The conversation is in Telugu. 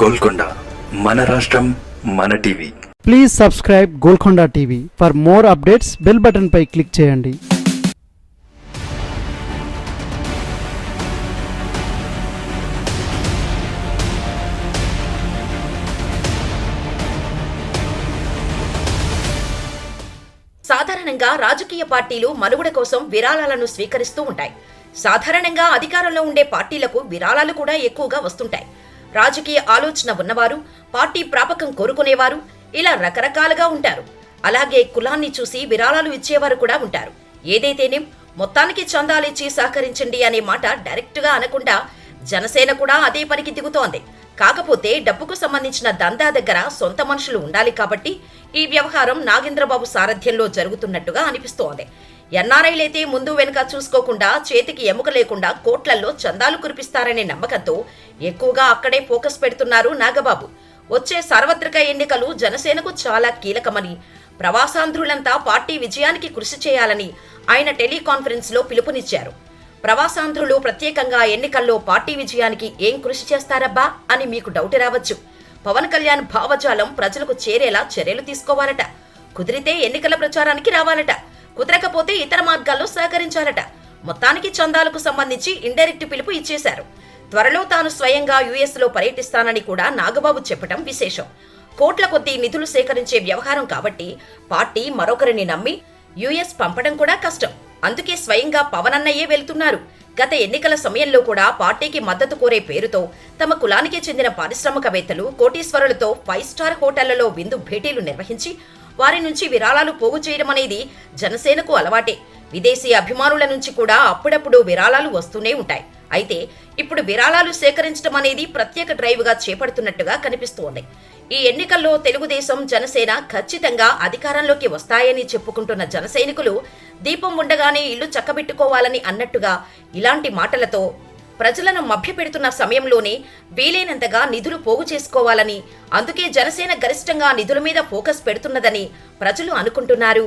గోల్కొండ మన రాష్ట్రం మన TV. Please subscribe Golconda TV for more updates bell button pi click చేయండి. సాధారణంగా రాజకీయ పార్టీలు మనుగడ కోసం విరాళాలను స్వీకరిస్తూ ఉంటాయి. సాధారణంగా అధికారంలో ఉండే పార్టీలకు విరాళాలు కూడా ఎక్కువగా వస్తుంటాయి. రాజకీయ ఆలోచన ఉన్నవారు పార్టీ ప్రాపకం కోరుకునేవారు ఇలా రకరకాలుగా ఉంటారు. అలాగే కులాన్ని చూసి విరాళాలు ఇచ్చేవారు కూడా ఉంటారు. ఏదైతేనేం మొత్తానికి చందాలిచ్చి సహకరించండి అనే మాట డైరెక్ట్గా అనకుండా జనసేన కూడా అదే పనికి దిగుతోంది. కాకపోతే డబ్బుకు సంబంధించిన దందా దగ్గర సొంత మనుషులు ఉండాలి కాబట్టి ఈ వ్యవహారం నాగేంద్రబాబు సారథ్యంలో జరుగుతున్నట్టుగా అనిపిస్తోంది. ఎన్ఆర్ఐలు అయితే ముందు వెనుక చూసుకోకుండా చేతికి ఎముక లేకుండా కోట్లల్లో చందాలు కురిపిస్తారనే నమ్మకంతో ఎక్కువగా అక్కడే ఫోకస్ పెడుతున్నారు నాగబాబు. వచ్చే సార్వత్రిక ఎన్నికలు జనసేనకు చాలా కీలకమని ప్రవాసాంధ్రులంతా పార్టీ విజయానికి కృషి చేయాలని ఆయన టెలికాన్ఫరెన్స్లో పిలుపునిచ్చారు. ప్రవాసాంధ్రులు ప్రత్యేకంగా ఎన్నికల్లో పార్టీ విజయానికి ఏం కృషి చేస్తారబ్బా అని మీకు డౌట్ రావచ్చు. పవన్ కళ్యాణ్ భావజాలం ప్రజలకు చేరేలా చర్యలు తీసుకోవాలట. కుదిరితే ఎన్నికల ప్రచారానికి రావాలట. కుదరకపోతే ఇతర మార్గాల్లో సహకరించాలట. మొత్తానికి చందాలకు సంబంధించి ఇండైరెక్ట్ పిలుపు ఇచ్చేశారు. త్వరలో తాను స్వయంగా యుఎస్లో పర్యటిస్తానని కూడా నాగబాబు చెప్పటం విశేషం. కోట్ల కొద్దీ నిధులు సేకరించే వ్యవహారం కాబట్టి పార్టీ మరొకరిని నమ్మి యుఎస్ పంపడం కూడా కష్టం. అందుకే స్వయంగా పవన్ అన్నయ్యే వెళ్తున్నారు. గత ఎన్నికల సమయంలో కూడా పార్టీకి మద్దతు కోరే పేరుతో తమ కులానికి చెందిన పారిశ్రామికవేత్తలు కోటీశ్వరులతో ఫైవ్ స్టార్ హోటళ్ళలో విందు భేటీలు నిర్వహించి వారి నుంచి విరాళాలు పోగు చేయడం అనేది జనసేనకు అలవాటే. విదేశీ అభిమానుల నుంచి కూడా అప్పుడప్పుడు విరాళాలు వస్తూనే ఉంటాయి. అయితే ఇప్పుడు విరాళాలు సేకరించడం అనేది ప్రత్యేక డ్రైవ్గా చేపడుతున్నట్టుగా కనిపిస్తోంది. ఈ ఎన్నికల్లో తెలుగుదేశం జనసేన ఖచ్చితంగా అధికారంలోకి వస్తాయని చెప్పుకుంటున్న జనసైనికులు దీపం ఉండగానే ఇల్లు చక్కబెట్టుకోవాలని అన్నట్టుగా ఇలాంటి మాటలతో ప్రజలను మభ్యపెడుతున్న సమయంలోనే వీలైనంతగా నిధులు పోగు చేసుకోవాలని అందుకే జనసేన గరిష్టంగా నిధుల మీద ఫోకస్ పెడుతున్నదని ప్రజలు అనుకుంటున్నారు.